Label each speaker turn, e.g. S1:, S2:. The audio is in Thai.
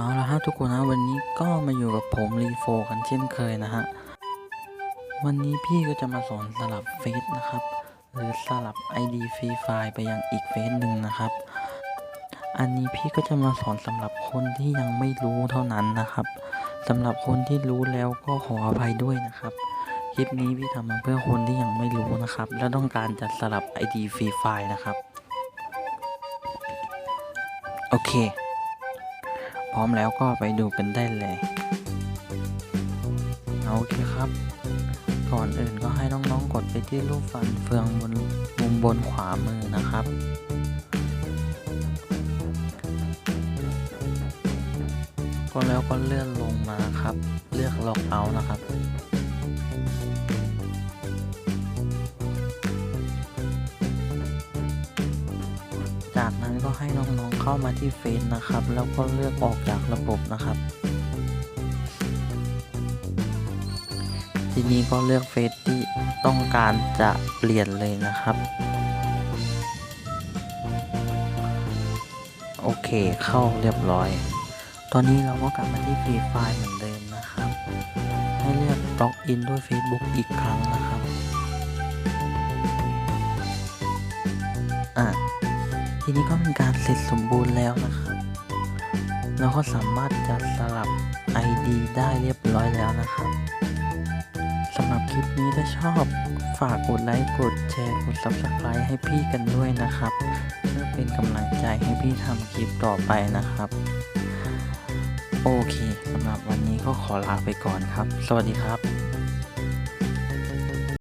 S1: เอาละฮะทุกคนนะวันนี้ก็มาอยู่กับผมรีโฟกันเช่นเคยนะฮะ วันนี้พี่ก็จะมาสอนสลับเฟซนะครับ หรือสลับ ID ฟรีไฟล์ไปยังอีกเฟซหนึ่งนะครับ อันนี้พี่ก็จะมาสอนสำหรับคนที่ยังไม่รู้เท่านั้นนะครับสำหรับคนที่รู้แล้วก็ขออภัยด้วยนะครับ คลิปนี้พี่ทำมาเพื่อคนที่ยังไม่รู้นะครับ และต้องการจะสลับ ID ฟรีไฟล์นะครับ โอเค ร้อมแล้วก็ไปดูกันได้เลยโอเคครับ ก่อนอื่นก็ให้น้องๆกดไปที่รูปฟันเฟืองบนมุมบนขวามือนะครับ ก็แล้วก็เลื่อนลงมาครับ เลือกล็อกเอานะครับ จากนั้นก็ให้น้องๆเข้ามาที่เฟซนะครับ แล้วก็เลือกออกจากระบบนะครับ ทีนี้ก็เลือกเฟซที่ต้องการจะเปลี่ยนเลยนะครับ โอเคเข้าเรียบร้อย ตอนนี้เราก็กลับมาที่ฟรีไฟล์เหมือนเดิมนะครับ ให้เลือกล็อกอินด้วย Facebook อีกครั้งนะครับ อะ ทีนี้ก็เป็นการเสร็จสมบูรณ์แล้วนะครับ เราก็สามารถจะสลับ ID ได้เรียบร้อยแล้วนะครับสำหรับคลิปนี้ถ้าชอบฝากกดไลค์กดแชร์กด Subscribe ให้พี่กันด้วยนะครับ เพื่อเป็นกำลังใจให้พี่ทำคลิปต่อไปนะครับ โอเคสำหรับวันนี้ก็ขอลาไปก่อนครับ สวัสดีครับ